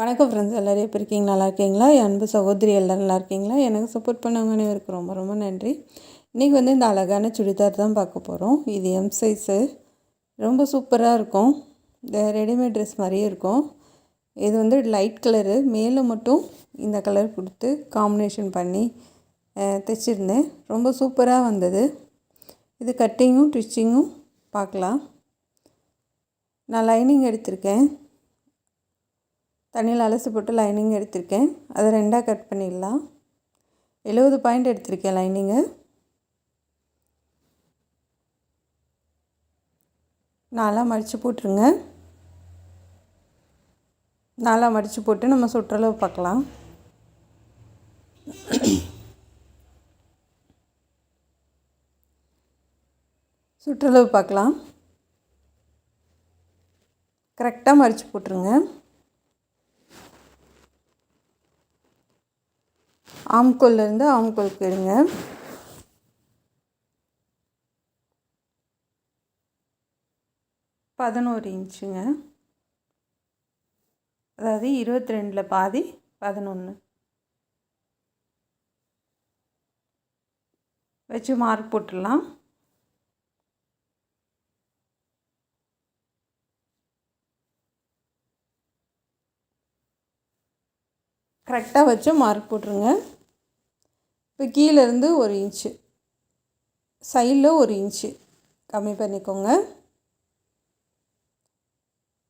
வணக்கம் ஃப்ரெண்ட்ஸ் எல்லோரும் எப்படி இருக்கீங்க? நல்லா இருக்கீங்களா? என் அன்பு சகோதரி எல்லோரும் நல்லா இருக்கீங்களா? எனக்கு சப்போர்ட் பண்ணவங்க அனைவருக்கு ரொம்ப ரொம்ப நன்றி. இன்றைக்கி வந்து இந்த அழகான சுடிதார் தான் பார்க்க போகிறோம் இது எம் சைஸு ரொம்ப சூப்பராக இருக்கும். இந்த ரெடிமேட் ட்ரெஸ் மாதிரியே இருக்கும். இது வந்து லைட் கலரு மேலே மட்டும் இந்த கலர் கொடுத்து காம்பினேஷன் பண்ணி தைச்சிருந்தேன். ரொம்ப சூப்பராக வந்தது. இது கட்டிங்கும் ட்விச்சிங்கும் பார்க்கலாம். நான் லைனிங் எடுத்திருக்கேன். தண்ணியில் அலசி போட்டு லைனிங் எடுத்திருக்கேன். அதை ரெண்டாக கட் பண்ணிடலாம். எழுபது பாயிண்ட் எடுத்திருக்கேன் லைனிங்கு. நாலாக மடித்து போட்டுருங்க. நாலாக மடித்து போட்டு நம்ம சுற்றளவு பார்க்கலாம். சுற்றளவு பார்க்கலாம். கரெக்டாக மடித்து போட்டுருங்க. ஆம்கோல்லேருந்து ஆம்கோலுக்கு எடுங்க. பதினோரு இன்ச்சுங்க. அதாவது இருபத்தி ரெண்டில் பாதி பதினொன்று வச்சு மார்க் போட்டுடலாம். கரெக்டாக வச்சு மார்க் போட்டுருங்க. இப்போ கீழேருந்து ஒரு இன்ச்சு. சைடில் ஒரு இன்ச்சு. கம்மி பண்ணிக்கோங்க.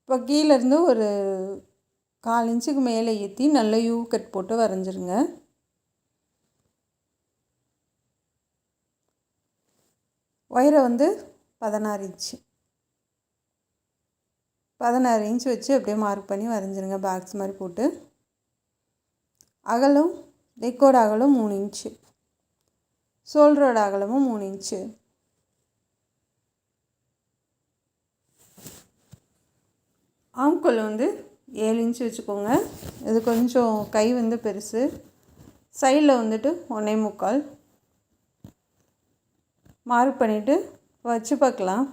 இப்போ கீழேருந்து ஒரு கால் இன்ச்சுக்கு மேலே ஏற்றி நல்ல யூ கட் போட்டு வரைஞ்சிருங்க. ஒயரை வந்து பதினாறு இன்ச்சு. பதினாறு இன்ச் வச்சு அப்படியே மார்க் பண்ணி வரைஞ்சிருங்க பாக்ஸ் மாதிரி போட்டு. அகலம் நெக்கோட அகலம் மூணு இன்ச்சு. சோல்டரோட அகலமும் மூணு இன்ச்சு. ஆம்கொல் வந்து ஏழு இன்ச்சு வச்சுக்கோங்க. இது கொஞ்சம் கை வந்து பெருசு. சைடில் வந்துட்டு ஒன்றே முக்கால். மார்க் பண்ணிவிட்டு வச்சு பார்க்கலாம்.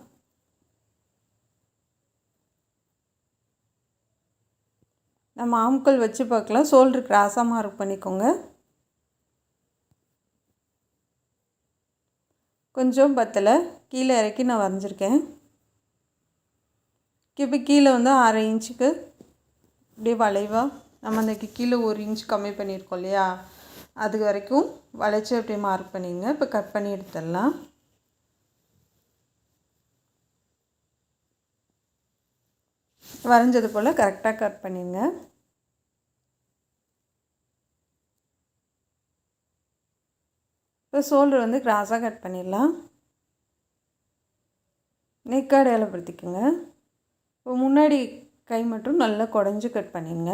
நம்ம ஆம்கல் வச்சு பார்க்கலாம். ஷோல்ட்ரு கிராஸாக மார்க் பண்ணிக்கோங்க. கொஞ்சம் பத்தலை கீழே இறக்கி நான் வரைஞ்சிருக்கேன். இப்போ கீழே வந்து அரை இன்ச்சுக்கு அப்படியே வளைவாக நம்ம அந்த கீழே ஒரு இன்ச் கம்மி பண்ணியிருக்கோம் இல்லையா? அது வரைக்கும் வளைச்சி அப்படியே மார்க் பண்ணிங்க இப்போ கட் பண்ணி எடுத்துடலாம். வரைஞ்சது போல் கரெக்டாக கட் பண்ணிடுங்க. இப்போ ஷோல்டர் வந்து கிராஸாக கட் பண்ணிடலாம். நெக் அடையாளப்படுத்திக்கோங்க இப்போ முன்னாடி கை மட்டும் நல்லா குடஞ்சி கட் பண்ணிடுங்க.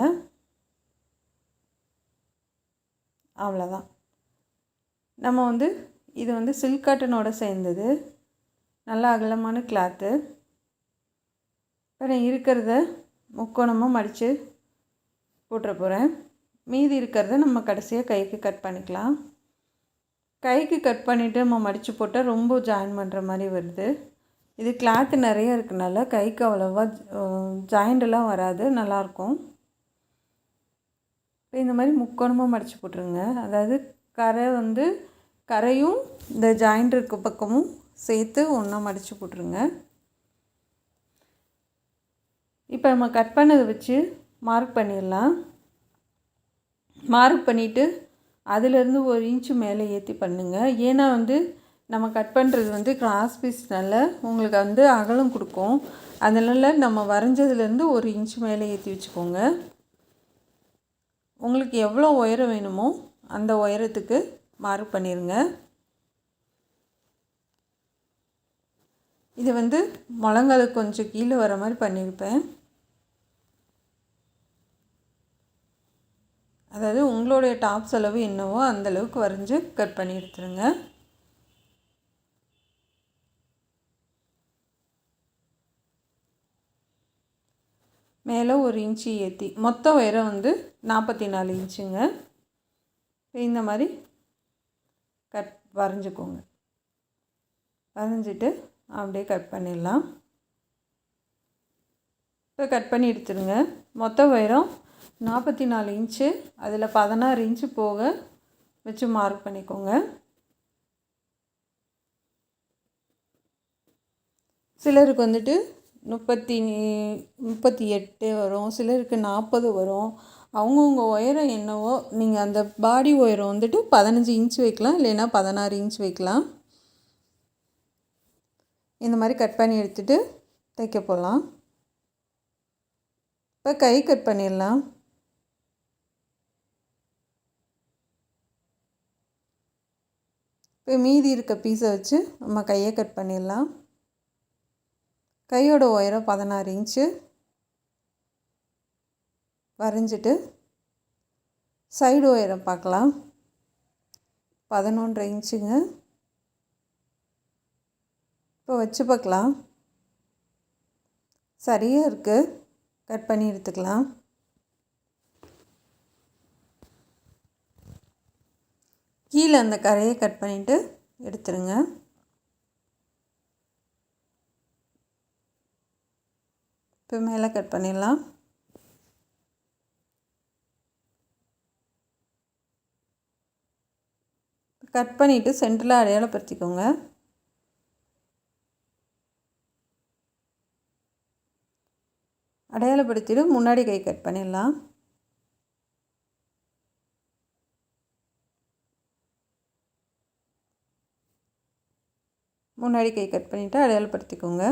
அவ்வளோதான். நம்ம வந்து இது வந்து சில்க் காட்டனோட சேர்ந்தது. நல்லா அகலமான கிளாத்து இப்போ நான் இருக்கிறத முக்கோணமாக மடித்து போட்டுற போகிறேன் மீதி இருக்கிறத நம்ம கடைசியாக கைக்கு கட் பண்ணிக்கலாம். கைக்கு கட் பண்ணிவிட்டு நம்ம மடித்து போட்டால் ரொம்ப ஜாயின் பண்ணுற மாதிரி வருது. இது கிளாத்து நிறைய இருக்கனால கைக்கு அவ்வளோவா ஜாயிண்டெல்லாம் வராது நல்லாயிருக்கும் இப்போ இந்த மாதிரி முக்கோணமாக மடித்து போட்டுருங்க. அதாவது கரை வந்து கரையும் இந்த ஜாயிண்ட் இருக்க பக்கமும் சேர்த்து ஒன்றா மடித்து போட்டுருங்க. இப்போ நம்ம கட் பண்ணதை வச்சு மார்க் பண்ணிடலாம். மார்க் பண்ணிவிட்டு அதிலேருந்து ஒரு இன்ச்சு மேலே ஏற்றி பண்ணுங்கள் ஏன்னா வந்து நம்ம கட் பண்ணுறது வந்து கிராஸ் பீஸ்னால உங்களுக்கு வந்து அகலம் கொடுக்கும். அதனால் நம்ம வரைஞ்சதுலேருந்து ஒரு இன்ச்சு மேலே ஏற்றி வச்சுக்கோங்க. உங்களுக்கு எவ்வளோ உயரம் வேணுமோ அந்த உயரத்துக்கு மார்க் பண்ணிடுங்க இது வந்து முழங்காலுக்கு கொஞ்சம் கீழே வர மாதிரி பண்ணியிருப்பேன். அதாவது உங்களுடைய டாப்ஸ் அளவு என்னவோ அந்தளவுக்கு வரைஞ்சி கட் பண்ணி எடுத்துருங்க. மேலே ஒரு இன்ச்சு ஏற்றி மொத்த உயரம் வந்து நாற்பத்தி நாலு இன்ச்சுங்க இந்த மாதிரி கட் வரைஞ்சிக்கோங்க. வரைஞ்சிட்டு அப்படியே கட் பண்ணிடலாம். இப்போ கட் பண்ணி எடுத்துருங்க. மொத்த உயரம் நாற்பத்தி நாலு இன்ச்சு அதில் பதினாறு இன்ச்சு போக வச்சு மார்க் பண்ணிக்கோங்க. சிலருக்கு வந்துட்டு முப்பத்தி முப்பத்தி எட்டு வரும் சிலருக்கு நாற்பது வரும். அவங்கவுங்க உயரம் என்னவோ நீங்கள் அந்த பாடி உயரம் வந்துட்டு பதினஞ்சு இன்ச் வைக்கலாம் இல்லைன்னா பதினாறு இன்ச் வைக்கலாம். இந்த மாதிரி கட் பண்ணி எடுத்துகிட்டு தைக்க போகலாம் இப்போ கை கட் பண்ணிடலாம். இப்போ மீதி இருக்க பீஸை வச்சு நம்ம கையை கட் பண்ணிடலாம். கையோட உயரம் பதினாறு இன்ச்சு. வரைஞ்சிட்டு சைடு உயரம் பார்க்கலாம். பதினொன்றரை இன்ச்சுங்க. இப்போ வச்சு பார்க்கலாம். சரியாக இருக்குது கட் பண்ணி எடுத்துக்கலாம். கீழே அந்த கரையை கட் பண்ணிவிட்டு எடுத்துருங்க. இப்போ மேலே கட் பண்ணிடலாம். கட் பண்ணிவிட்டு சென்டரில் அடையாளப்படுத்திக்கோங்க. அடையாளப்படுத்திட்டு முன்னாடி கை கட் பண்ணிடலாம். முன்னாடி கை கட் பண்ணிவிட்டு அடையாளப்படுத்திக்கோங்க.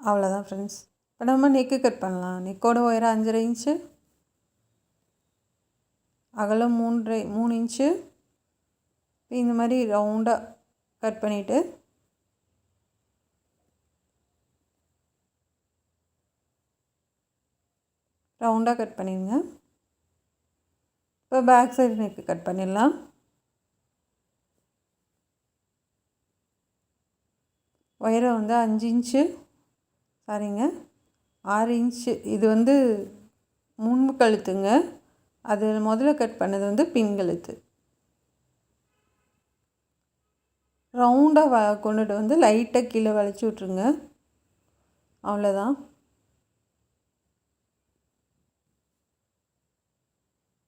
அவ்வளோதான் ஃப்ரெண்ட்ஸ் இப்போ நம்ம நெக்கு கட் பண்ணலாம். நெக்கோட உயரம் அஞ்சரை இன்ச்சு அகலம் மூன்றரை மூணு இன்ச்சு இந்த மாதிரி ரவுண்டாக கட் பண்ணிவிட்டு ரவுண்டாக கட் பண்ணிடுங்க. இப்போ பேக் சைடு நெக்கு கட் பண்ணிடலாம். உயரம் வந்து அஞ்சு இன்ச்சு. சாரிங்க. ஆறு இன்ச்சு. இது வந்து முன்பு கழுத்துங்க. அது முதல்ல கட் பண்ணது வந்து பின் கழுத்து. ரவுண்டாக வ கொண்டுட்டு வந்து லைட்டாக கீழே வளைச்சி விட்ருங்க அவ்வளோதான்.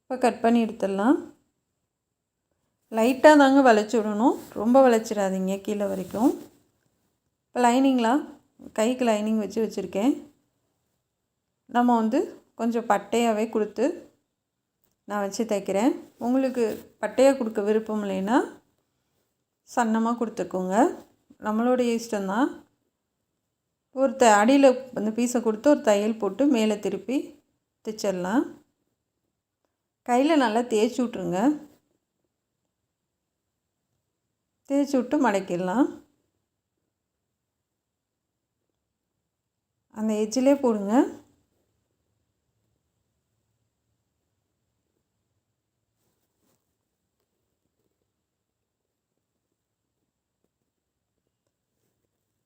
இப்போ கட் பண்ணி எடுத்துடலாம். லைட்டாக தாங்க வளைச்சி விடணும். ரொம்ப வளைச்சிடாதீங்க கீழே வரைக்கும். இப்போ லைனிங்லாம் கைக்கு லைனிங் வச்சு வச்சுருக்கேன். நம்ம வந்து கொஞ்சம் பட்டையாகவே கொடுத்து நான் வச்சு தைக்கிறேன். உங்களுக்கு பட்டையாக கொடுக்க விருப்பம் இல்லைன்னா சன்னமாக கொடுத்துக்கோங்க. நம்மளுடைய இஷ்டம்தான். ஒரு த அடியில் அந்த பீஸை கொடுத்து ஒரு தையல் போட்டு மேலே திருப்பி தைச்சிடலாம். கையில் நல்லா தேய்ச்சி விட்ருங்க தேய்ச்சி விட்டு மடக்கிடலாம். அந்த எஜ்ஜிலே போடுங்க.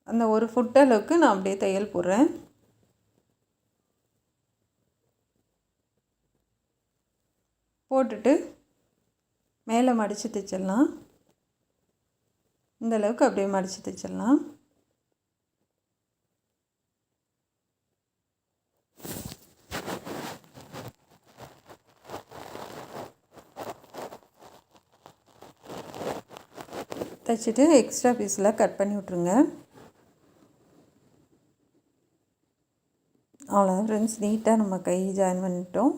அந்த ஒரு ஃபுட் அளவுக்கு நான் அப்படியே தையல் போடுறேன். போட்டுட்டு மேலே மடித்து தைச்சிடலாம். இந்தளவுக்கு அப்படியே மடித்து தைச்சிடலாம். தைச்சிட்டு எக்ஸ்ட்ரா பீஸில் கட் பண்ணி விட்ருங்க அவ்வளோ ஃப்ரெண்ட்ஸ் நீட்டாக நம்ம கை ஜாயின் பண்ணிட்டோம்.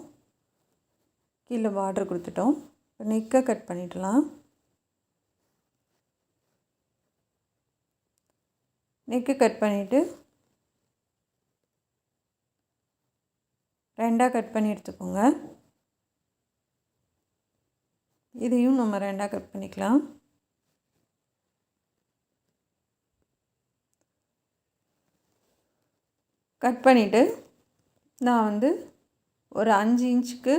கீழே பார்டர் கொடுத்துட்டோம். இப்போ நெக்கை கட் பண்ணிடலாம். நெக்கு கட் பண்ணிவிட்டு ரெண்டாக கட் பண்ணி எடுத்துக்கோங்க. இதையும் நம்ம ரெண்டாக கட் பண்ணிக்கலாம். கட் பண்ணிவிட்டு நான் வந்து ஒரு அஞ்சு இன்ச்சுக்கு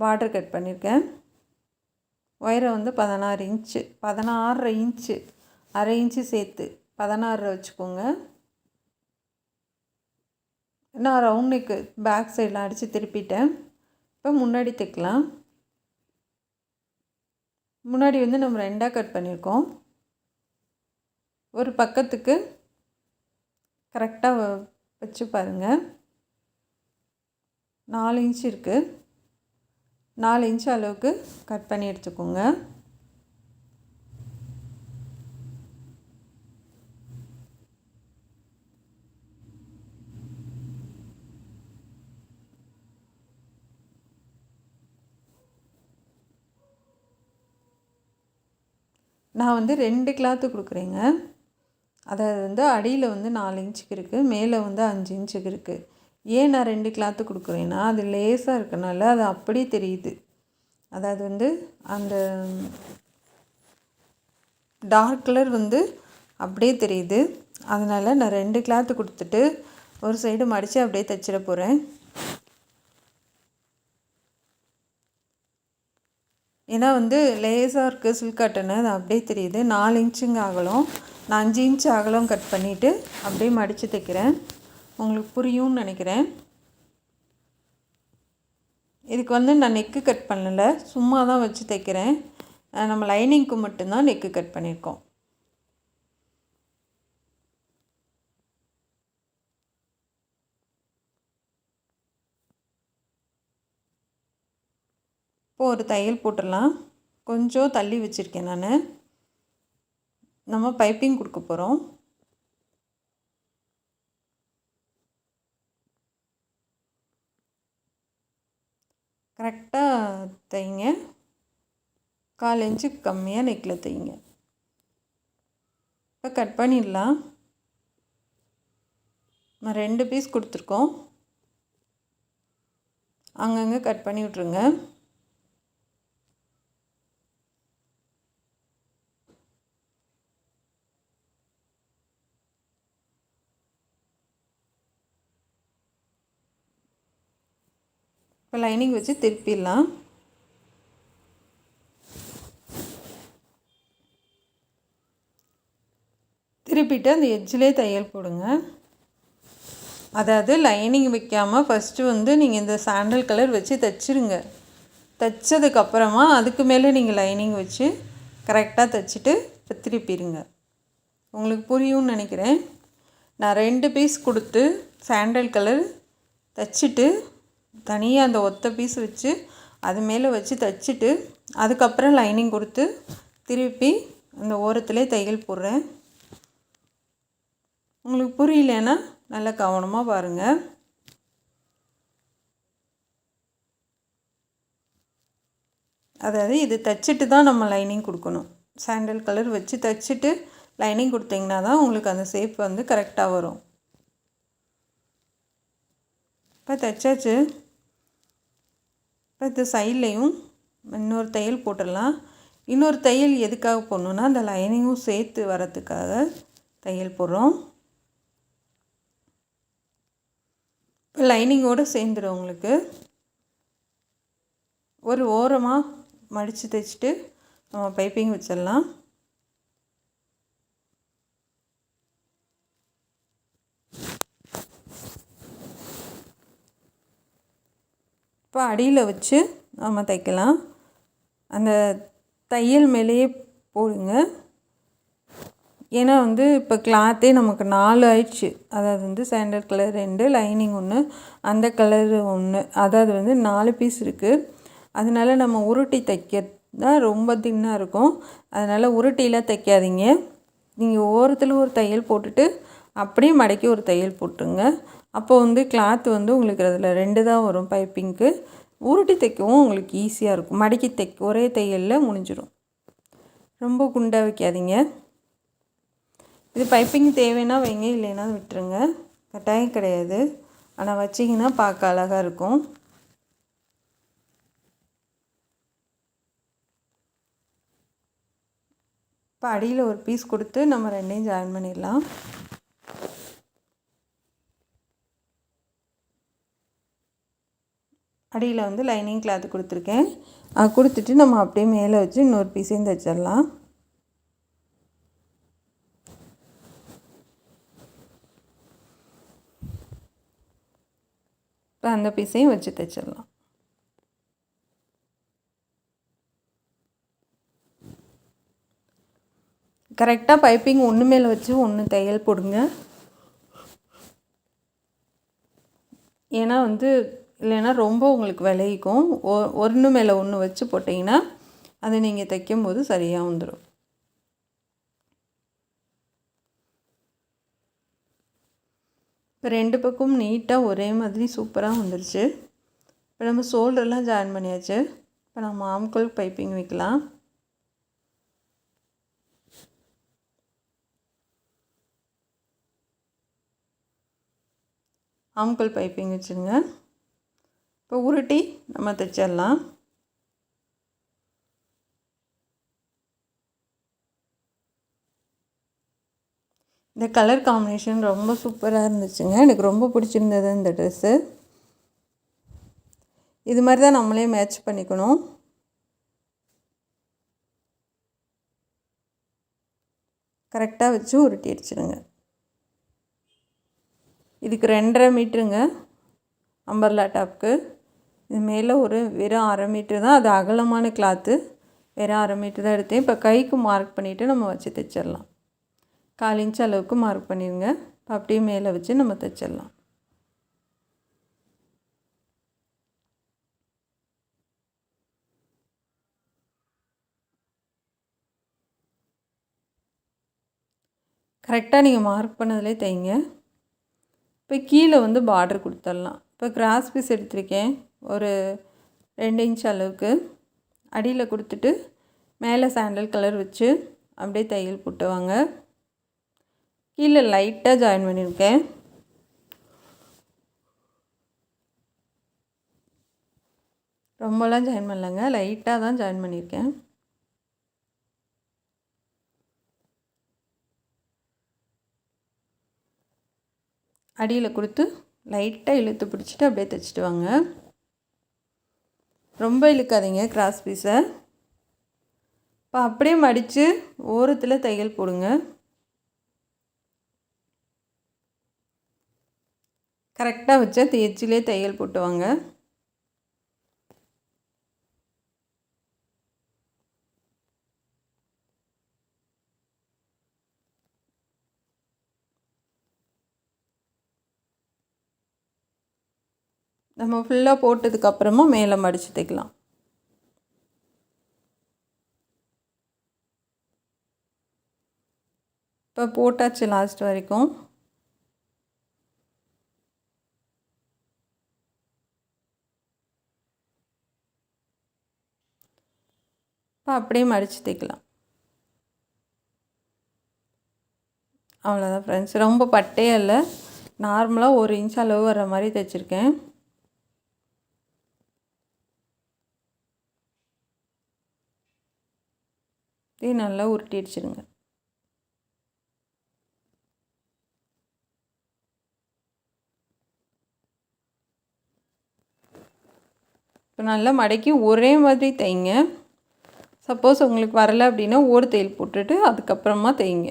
பார்டர் கட் பண்ணியிருக்கேன். ஒயரை வந்து பதினாறு இன்ச்சு பதினாறரை இன்ச்சு அரை இன்ச்சு சேர்த்து பதினாறு வச்சுக்கோங்க. நான் ரவுண்ட் நெக்கு பேக் சைடில் அடித்து திருப்பிட்டேன். இப்போ முன்னாடி தைக்கலாம். முன்னாடி வந்து நம்ம ரெண்டாக கட் பண்ணியிருக்கோம். ஒரு பக்கத்துக்கு கரெக்டாக வச்சு பாருங்கள் நாலு இன்ச் இருக்குது நாலு இன்ச் அளவுக்கு கட் பண்ணி எடுத்துக்கோங்க. நான் வந்து ரெண்டு கிளாத்து கொடுக்குறேங்க. அதாவது வந்து அடியில் வந்து நாலு இன்ச்சுக்கு இருக்குது மேலே வந்து அஞ்சு இன்ச்சுக்கு இருக்குது ஏன் நான் ரெண்டு கிளாத்து கொடுக்குறேன்னா அது லேஸாக இருக்கனால அது அப்படியே தெரியுது. அதாவது வந்து அந்த டார்க் கலர் வந்து அப்படியே தெரியுது. அதனால் நான் ரெண்டு கிளாத்து கொடுத்துட்டு ஒரு சைடு மடித்து அப்படியே தைச்சிட போகிறேன் ஏன்னா வந்து லேஸாக இருக்குது சில்க் காட்டனு அது அப்படியே தெரியுது. நாலு இன்ச்சுங்க ஆகலாம். நான் அஞ்சு இன்ச் அகலம் கட் பண்ணிவிட்டு அப்படியே மடித்து தைக்கிறேன். உங்களுக்கு புரியும்னு நினைக்கிறேன். இதுக்கு வந்து நான் நெக்கு கட் பண்ணலை. சும்மா தான் வச்சு தைக்கிறேன். நம்ம லைனிங்க்கு மட்டும்தான் நெக்கு கட் பண்ணியிருக்கோம். இப்போது ஒரு தையல் போட்டுடலாம். கொஞ்சம் தள்ளி வச்சுருக்கேன் நான். நம்ம பைப்பிங் கொடுக்க போகிறோம் கரெக்டாக தைங்க கால் இன்ச்சு கம்மியாக நெக்கில் தைங்க இப்போ கட் பண்ணிடலாம். நம்ம ரெண்டு பீஸ் கொடுத்துருக்கோம். அங்கங்கே கட் பண்ணி விட்ருங்க இப்போ லைனிங் வச்சு திருப்பிடலாம். திருப்பிட்டு அந்த எட்ஜிலே தையல் போடுங்க. அதாவது லைனிங் வைக்காமல் ஃபஸ்ட்டு வந்து நீங்கள் இந்த சாண்டல் கலர் வச்சு தைச்சிருங்க. தைச்சதுக்கப்புறமா அதுக்கு மேலே நீங்கள் லைனிங் வச்சு கரெக்டாக தைச்சிட்டு இப்போ திருப்பிடுங்க. உங்களுக்கு புரியும்னு நினைக்கிறேன். நான் ரெண்டு பீஸ் கொடுத்து சாண்டல் கலர் தைச்சிட்டு தனியாக அந்த ஒத்த பீஸ் வச்சு அது மேலே வச்சு தைச்சிட்டு அதுக்கப்புறம் லைனிங் கொடுத்து திருப்பி அந்த ஓரத்துலேயே தையல் போடுறேன். உங்களுக்கு புரியலன்னா நல்லா கவனமாக பாருங்கள் அதாவது இது தைச்சிட்டு தான் நம்ம லைனிங் கொடுக்கணும். சாண்டல் கலர் வச்சு தைச்சிட்டு லைனிங் கொடுத்தீங்கன்னா தான் உங்களுக்கு அந்த ஷேப் வந்து கரெக்டாக வரும். இப்போ தைச்சாச்சு. இப்போ இந்த சைட்லேயும் இன்னொரு தையல் போட்டுடலாம். இன்னொரு தையல் எதுக்காக போடணுன்னா அந்த லைனிங்கும் சேர்த்து வரத்துக்காக தையல் போடுறோம். இப்போ லைனிங்கோடு சேர்ந்துடும் உங்களுக்கு. ஒரு ஓரமாக மடித்து தைச்சிட்டு நம்ம பைப்பிங் வச்சிடலாம். இப்போ அடியில் வச்சு நம்ம தைக்கலாம். அந்த தையல் மேலேயே போடுங்க. ஏன்னா வந்து இப்போ கிளாத்தே நமக்கு நாலு ஆயிடுச்சு. அதாவது வந்து சாண்டல் கலர் ரெண்டு லைனிங் ஒன்று அந்த கலர் ஒன்று அதாவது வந்து நாலு பீஸ் இருக்குது அதனால நம்ம உருட்டி தைக்க தான் ரொம்ப தின்னாக இருக்கும். அதனால் உருட்டிலாம் தைக்காதீங்க. நீங்கள் ஓரத்தில் ஒரு தையல் போட்டுட்டு அப்படியே மடக்கி ஒரு தையல் போட்டுருங்க. அப்போ வந்து கிளாத் வந்து உங்களுக்கு அதில் ரெண்டு தான் வரும் பைப்பிங்க்கு உருட்டி தைக்கவும் உங்களுக்கு ஈஸியாக இருக்கும். மடக்கி தைக்க ஒரே தையலில் முடிஞ்சிடும் ரொம்ப குண்டாக வைக்காதீங்க. இது பைப்பிங் தேவைன்னா வைங்க இல்லைன்னா விட்டுருங்க. கட்டாயம் கிடையாது. ஆனால் வச்சிங்கன்னா பார்க்க அழகாக இருக்கும். இப்போ அடியில் ஒரு பீஸ் கொடுத்து நம்ம ரெண்டையும் ஜாயின் பண்ணிடலாம். அடியில் வந்து லைனிங் கிளாத் கொடுத்துருக்கேன். கொடுத்துட்டு நம்ம அப்படியே மேலே வச்சு இன்னொரு பீஸையும் தைச்சிடலாம். இப்போ அந்த பீஸையும் வச்சு தைச்சிடலாம். கரெக்டாக பைப்பிங் ஒன்று மேலே வச்சு ஒன்று தையல் போடுங்க. ஏன்னா வந்து இல்லைன்னா ரொம்ப உங்களுக்கு விளைவிக்கும். ஒ ஒன்று மேலே ஒன்று வச்சு போட்டிங்கன்னா அதை நீங்கள் தைக்கும் போது சரியாக வந்துடும் இப்போ ரெண்டு பக்கமும் நீட்டாக ஒரே மாதிரி சூப்பராக வந்துருச்சு. இப்போ நம்ம ஷோல்டர்லாம் ஜாயின் பண்ணியாச்சு. இப்போ நம்ம ஆம்கோல் பைப்பிங் வைக்கலாம். ஆம்கோல் பைப்பிங் வச்சுருங்க. இப்போ உருட்டி நம்ம தைச்சிடலாம். இந்த கலர் காம்பினேஷன் ரொம்ப சூப்பராக இருந்துச்சுங்க. எனக்கு ரொம்ப பிடிச்சிருந்தது இந்த ட்ரெஸ்ஸு இது மாதிரி தான் நம்மளே மேட்ச் பண்ணிக்கணும். கரெக்டாக வச்சு உருட்டி அடிச்சிடுங்க இதுக்கு ரெண்டரை மீட்ருங்க அம்பர்லா டாப்க்கு இது மேலே ஒரு வெறும் அரை மீட்ரு தான். அது அகலமான கிளாத்து வெறும் அரை மீட்ரு தான் எடுத்தேன். இப்போ கைக்கு மார்க் பண்ணிவிட்டு நம்ம வச்சு தைச்சிடலாம். கால் இன்ச் அளவுக்கு மார்க் பண்ணிடுங்க அப்படியே மேலே வச்சு நம்ம தைச்சிடலாம். கரெக்டாக நீங்கள் மார்க் பண்ணதிலே தைங்க. இப்போ கீழே வந்து பார்டர் கொடுத்துடலாம். இப்போ கிராஸ் பீஸ் எடுத்திருக்கேன். ஒரு ரெண்டு இன்ச் அளவுக்கு அடியில் கொடுத்துட்டு மேலே சாண்டல் கலர் வச்சு அப்படியே தையல் போட்டுவாங்க. கீழே லைட்டாக ஜாயின் பண்ணியிருக்கேன் ரொம்பலாம் ஜாயின் பண்ணலங்க. லைட்டாக தான் ஜாயின் பண்ணியிருக்கேன் அடியில் கொடுத்து லைட்டாக இழுத்து பிடிச்சிட்டு அப்படியே தைச்சிட்டு வாங்க. ரொம்ப இழுக்காதீங்க கிராஸ் பீஸை. இப்போ அப்படியே மடித்து ஓரத்தில் தையல் போடுங்க. கரெக்டாக வச்சா தேய்ச்சிலே தையல் போட்டு வாங்க நம்ம ஃபுல்லாக போட்டதுக்கப்புறமும் மேலே மடித்து தைக்கலாம். இப்போ போட்டாச்சு லாஸ்ட் வரைக்கும். இப்போ அப்படியே மடித்து தைக்கலாம். அவ்வளோதான் ஃப்ரெண்ட்ஸ் ரொம்ப பட்டே இல்லை. நார்மலாக ஒரு இன்ச் அளவு வர மாதிரி தைச்சிருக்கேன். இதே நல்லா உருட்டி அடிச்சிடுங்க இப்போ நல்லா மடக்கி ஒரே மாதிரி தைங்க சப்போஸ் உங்களுக்கு வரலை அப்படின்னா ஓடு தையல் போட்டுட்டு அதுக்கப்புறமா தைங்க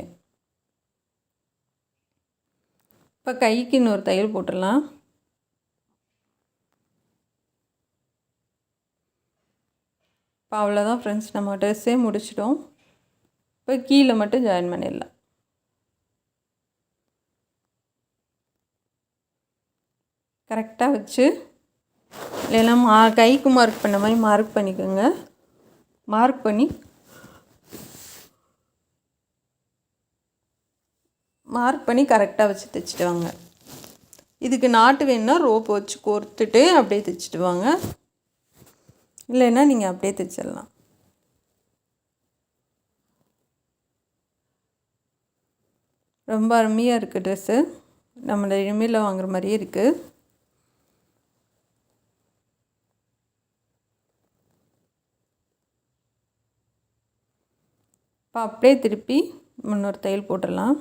இப்போ கைக்கு இன்னொரு தையல் போட்டுடலாம். இப்போ அவ்வளோதான் ஃப்ரெண்ட்ஸ் நம்ம ட்ரெஸ்ஸே முடிச்சிட்டோம். இப்போ கீழே மட்டும் ஜாயின் பண்ணிடலாம். கரெக்டாக வச்சு இல்லைன்னா மா கைக்கு மார்க் பண்ண மாதிரி மார்க் பண்ணிக்கோங்க. மார்க் பண்ணி மார்க் பண்ணி கரெக்டாக வச்சு தைச்சிட்டு வாங்க. இதுக்கு நாட்டு வேணுன்னா ரோப் வச்சு கோர்த்துட்டு அப்படியே தைச்சிட்டு வாங்க. இல்லைன்னா நீங்கள் அப்படியே தைச்சிடலாம். ரொம்ப அருமையாக இருக்குது ட்ரெஸ்ஸு நம்ம இனிமேல் வாங்குற மாதிரியே இருக்குது இப்போ அப்படியே திருப்பி இன்னொரு தையல் போட்டுடலாம்.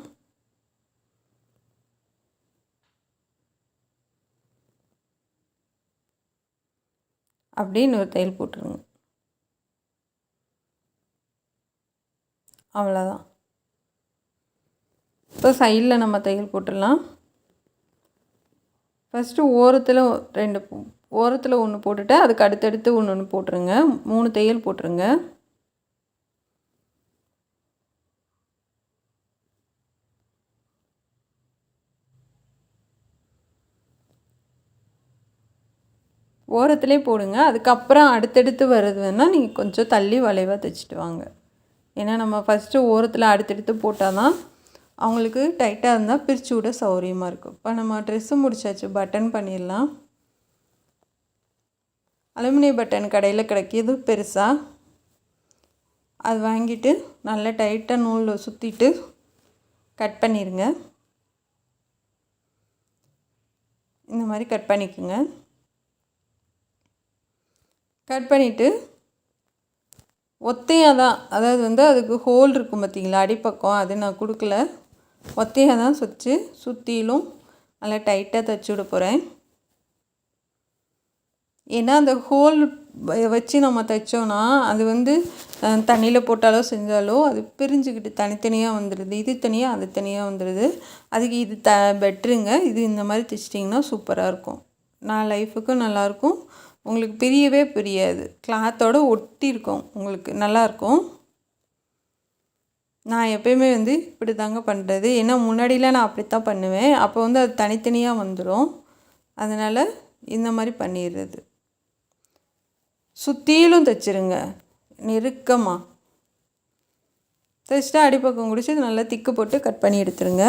அப்படியே இன்னொரு தையல் போட்டுருங்க. அவ்வளோதான் இப்போ சைடில் நம்ம தையல் போட்டுடலாம். ஃபஸ்ட்டு ஓரத்தில் ரெண்டு ஓரத்தில் ஒன்று போட்டுட்டு அதுக்கு அடுத்தடுத்து ஒன்று ஒன்று போட்டுருங்க. மூணு தையல் போட்டுருங்க. ஓரத்துலேயே போடுங்க. அதுக்கப்புறம் அடுத்தடுத்து வர்றது வேணால் நீங்கள் கொஞ்சம் தள்ளி வளைவாக தைச்சிட்டு வாங்க. ஏன்னா நம்ம ஃபஸ்ட்டு ஓரத்தில் அடுத்தடுத்து போட்டால் தான் அவங்களுக்கு டைட்டாக இருந்தால் பிரித்து விட சௌகரியமாக இருக்கும். இப்போ நம்ம ட்ரெஸ்ஸு முடிச்சாச்சு பட்டன் பண்ணிடலாம். அலுமினிய பட்டன் கடையில் கிடைக்கிது பெருசாக அது வாங்கிட்டு நல்லா டைட்டாக நூலில் சுற்றிட்டு கட் பண்ணிடுங்க இந்த மாதிரி கட் பண்ணிக்கோங்க. கட் பண்ணிவிட்டு ஒத்தையாக தான் அதாவது வந்து அதுக்கு ஹோல் இருக்கும் பார்த்தீங்களா அடிப்பக்கம் அது நான் கொடுக்கல. ஒத்தையாக தான் சுற்றி சுற்றிலும் நல்லா டைட்டாக தைச்சி விட போகிறேன் ஏன்னா அந்த ஹோல் வச்சு நம்ம தைச்சோன்னா அது வந்து தண்ணியில் போட்டாலோ செஞ்சாலோ அது பிரிஞ்சுக்கிட்டு தனித்தனியாக வந்துடுது இது தனியாக அது தனியாக வந்துடுது அதுக்கு இது த பெட்ருங்க. இது இந்த மாதிரி தைச்சிட்டிங்கன்னா சூப்பராக இருக்கும். நான் லைஃபுக்கும் நல்லாயிருக்கும் உங்களுக்கு பிரியவே பிரியாது. கிளாத்தோடு ஒட்டி இருக்கும் உங்களுக்கு நல்லாயிருக்கும் நான் எப்பயுமே வந்து இப்படி தாங்க பண்ணுறது ஏன்னா முன்னாடிலாம் நான் அப்படி தான் பண்ணுவேன். அப்போ வந்து அது தனித்தனியாக வந்துடும் அதனால் இந்த மாதிரி பண்ணிடுறது சுற்றிலும் தைச்சிருங்க. நெருக்கமாக தைச்சிட்டா அடிப்பக்கம் குடிச்சு நல்லா திக்கு போட்டு கட் பண்ணி எடுத்துருங்க.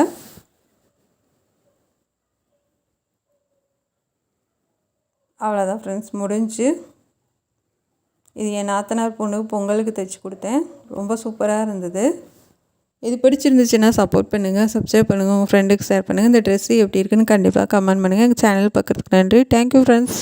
அவ்வளோதான் ஃப்ரெண்ட்ஸ் முடிஞ்சு. இது என் நாத்தனார் பொண்ணுக்கு பொங்கலுக்கு தைச்சி கொடுத்தேன். ரொம்ப சூப்பராக இருந்தது. இது பிடிச்சிருந்துச்சுன்னா சப்போர்ட் பண்ணுங்கள் சப்ஸ்கிரைப் பண்ணுங்கள் உங்கள் ஃப்ரெண்டுக்கு ஷேர் பண்ணுங்கள் இந்த ட்ரெஸ்ஸு எப்படி இருக்குன்னு கண்டிப்பாக கமெண்ட் பண்ணுங்கள் எங்கள் சேனல் பார்க்குறதுக்கு நன்றி. Thank you friends